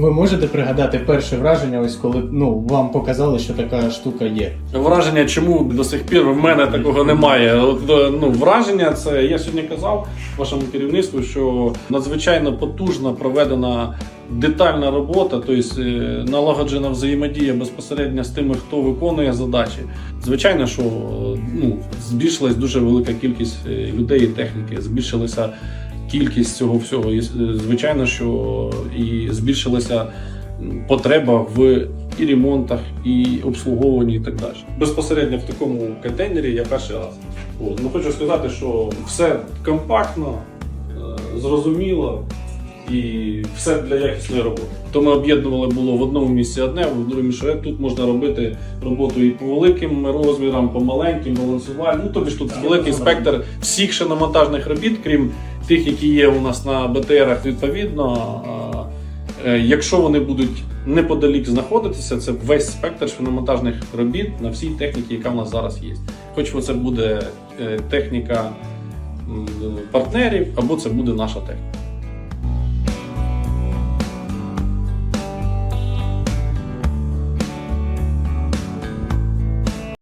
ви можете пригадати перше враження, ось коли ну вам показали, що така штука є. Враження, чому до сих пір в мене такого немає. Е, ну, враження, це я сьогодні казав вашому керівництву, що надзвичайно потужно проведена детальна робота, тобто е, налагоджена взаємодія безпосередньо з тими, хто виконує задачі. Звичайно, що е, ну, збільшилась дуже велика кількість людей і техніки, збільшилася кількість цього всього. І, е, звичайно, що і збільшилася потреба в і ремонтах, і обслуговуванні, і так далі. Безпосередньо в такому контейнері я перший раз. От. Ну, хочу сказати, що все компактно, е, зрозуміло і все для якісної роботи. То ми об'єднували було в одному місці одне, в другому що тут можна робити роботу і по великим розмірам, по маленьким, балансувальним. Ну тобі ж тут великий спектр всіх шиномонтажних робіт, крім тих, які є у нас на БТРах, відповідно. Е, Якщо вони будуть неподалік знаходитися, це весь спектр шиномонтажних робіт на всій техніці, яка в нас зараз є. Хоч це буде е, техніка партнерів, або це буде наша техніка.